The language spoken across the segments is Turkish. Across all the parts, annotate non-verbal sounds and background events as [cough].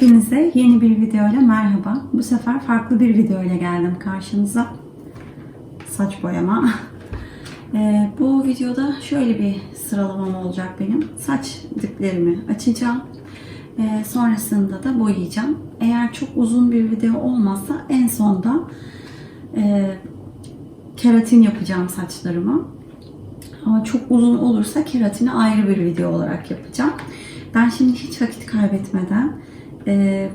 Hepinize yeni bir videoyla merhaba. Bu sefer farklı bir videoyla geldim karşınıza. Saç boyama. [laughs] Ee, bu videoda şöyle bir sıralamam olacak benim. Saç diplerimi açacağım. Ee, sonrasında da boyayacağım. Eğer çok uzun bir video olmazsa en sonda e, keratin yapacağım saçlarıma. Ama çok uzun olursa keratini ayrı bir video olarak yapacağım. Ben şimdi hiç vakit kaybetmeden e,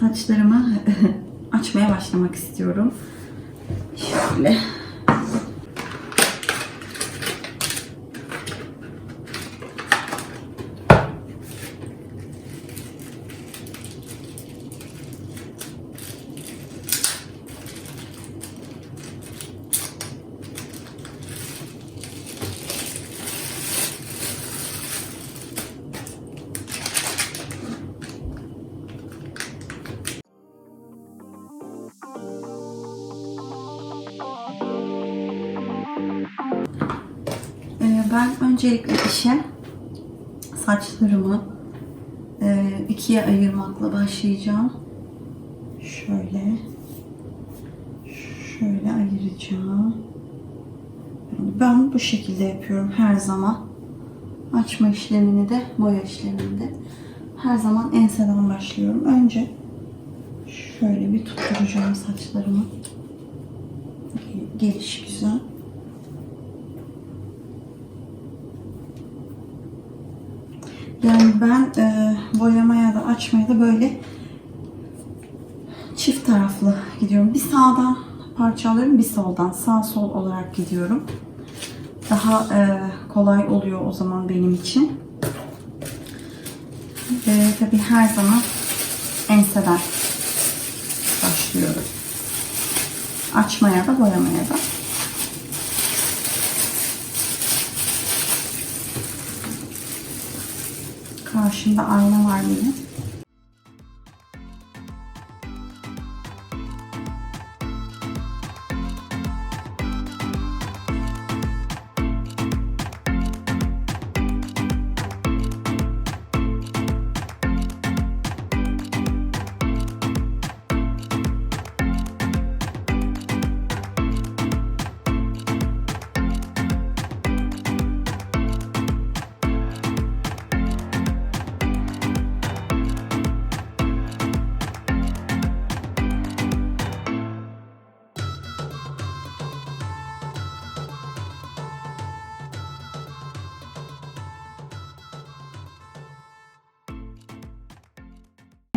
saçlarımı [laughs] açmaya başlamak istiyorum. Şöyle. Ben öncelikle işe saçlarımı e, ikiye ayırmakla başlayacağım. Şöyle şöyle ayıracağım. Ben bu şekilde yapıyorum her zaman. Açma işlemini de boya işlemini de her zaman enseden başlıyorum. Önce şöyle bir tutturacağım saçlarımı. Geliş güzel. Yani ben e, boyamaya da açmaya da böyle çift taraflı gidiyorum. Bir sağdan parça bir soldan. Sağ sol olarak gidiyorum. Daha e, kolay oluyor o zaman benim için. Ve tabii her zaman enseden başlıyorum. Açmaya da boyamaya da. Karşımda ayna var benim.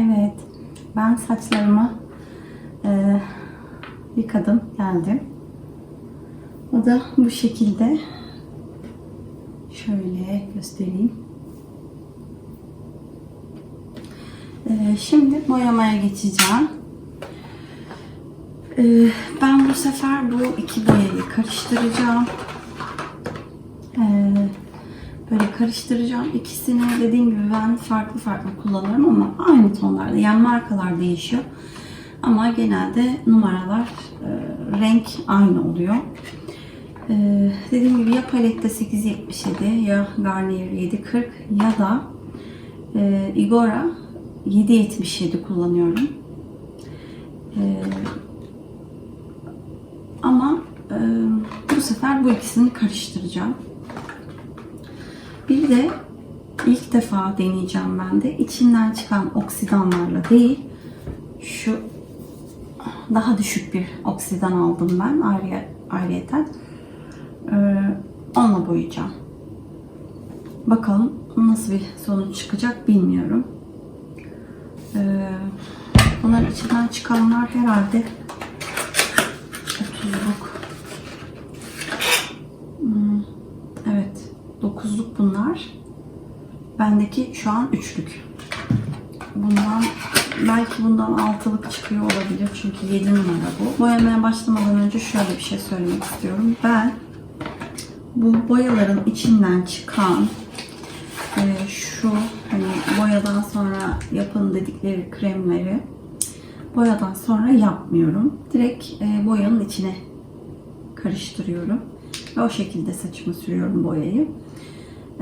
Evet, ben saçlarımı e, yıkadım, geldim. O da bu şekilde. Şöyle göstereyim. E, şimdi boyamaya geçeceğim. E, ben bu sefer bu iki boyayı karıştıracağım. E, Böyle karıştıracağım. İkisini dediğim gibi ben farklı farklı kullanıyorum ama aynı tonlarda. Yani markalar değişiyor. Ama genelde numaralar, e, renk aynı oluyor. E, dediğim gibi ya palette 877 ya Garnier 740 ya da e, Igora 777 kullanıyorum. E, ama e, bu sefer bu ikisini karıştıracağım. Bir de ilk defa deneyeceğim ben de. İçinden çıkan oksidanlarla değil, şu daha düşük bir oksidan aldım ben ayrı, ayrıyeten. Ee, onunla boyayacağım. Bakalım nasıl bir sonuç çıkacak bilmiyorum. Ee, bunların içinden çıkanlar herhalde 30'luk Hmm, evet 9'luk bunlar. Bendeki şu an 3'lük. Bundan belki bundan 6'lık çıkıyor olabilir çünkü 7 numara bu. Boyamaya başlamadan önce şöyle bir şey söylemek istiyorum. Ben bu boyaların içinden çıkan e, şu hani boyadan sonra yapın dedikleri kremleri boyadan sonra yapmıyorum. Direkt e, boyanın içine karıştırıyorum. Ve o şekilde saçıma sürüyorum boyayı.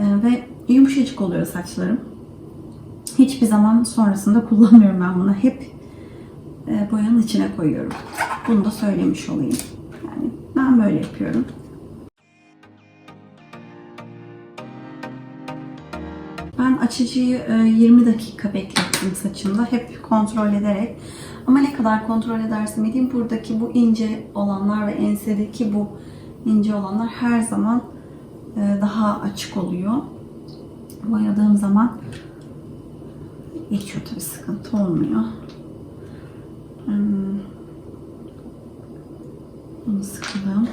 E, ve yumuşacık oluyor saçlarım. Hiçbir zaman sonrasında kullanmıyorum ben bunu. Hep e, boyanın içine koyuyorum. Bunu da söylemiş olayım. Yani ben böyle yapıyorum. Ben açıcıyı e, 20 dakika beklettim saçımda. Hep kontrol ederek. Ama ne kadar kontrol edersem edeyim buradaki bu ince olanlar ve ensedeki bu ince olanlar her zaman e, daha açık oluyor. Boyadığım zaman geçiyor tabii sıkıntı olmuyor. Hmm. Bunu sıkalım.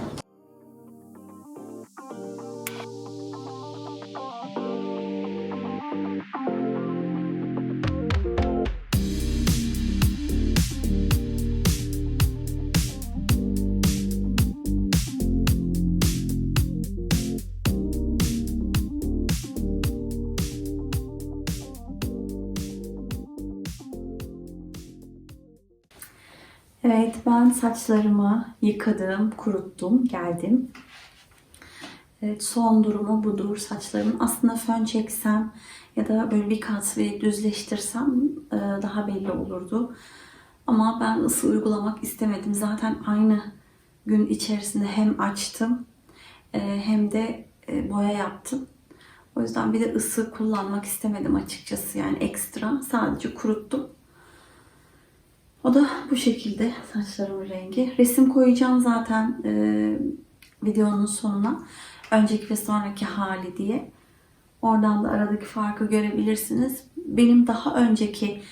Evet ben saçlarımı yıkadım, kuruttum, geldim. Evet son durumu budur saçlarımın. Aslında fön çeksem ya da böyle bir kat bir düzleştirsem e, daha belli olurdu. Ama ben ısı uygulamak istemedim. Zaten aynı gün içerisinde hem açtım e, hem de e, boya yaptım. O yüzden bir de ısı kullanmak istemedim açıkçası. Yani ekstra sadece kuruttum. O da bu şekilde saçlarımın rengi. Resim koyacağım zaten e, videonun sonuna. Önceki ve sonraki hali diye. Oradan da aradaki farkı görebilirsiniz. Benim daha önceki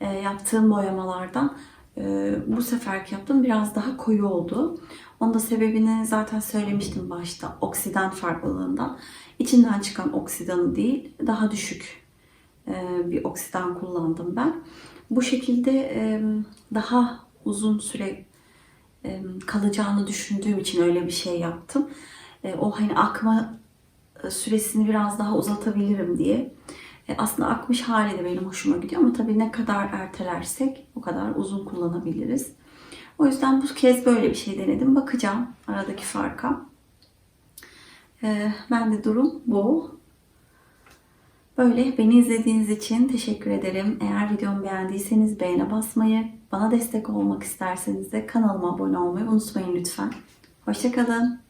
e, yaptığım boyamalardan e, bu seferki yaptığım biraz daha koyu oldu. Onun da sebebini zaten söylemiştim başta. Oksidan farklılığından. İçinden çıkan oksidanı değil, daha düşük e, bir oksidan kullandım ben. Bu şekilde daha uzun süre kalacağını düşündüğüm için öyle bir şey yaptım. O hani akma süresini biraz daha uzatabilirim diye. E, Aslında akmış hali de benim hoşuma gidiyor ama tabii ne kadar ertelersek o kadar uzun kullanabiliriz. O yüzden bu kez böyle bir şey denedim. Bakacağım aradaki farka. Ben de durum bu. Böyle beni izlediğiniz için teşekkür ederim. Eğer videomu beğendiyseniz beğene basmayı, bana destek olmak isterseniz de kanalıma abone olmayı unutmayın lütfen. Hoşçakalın.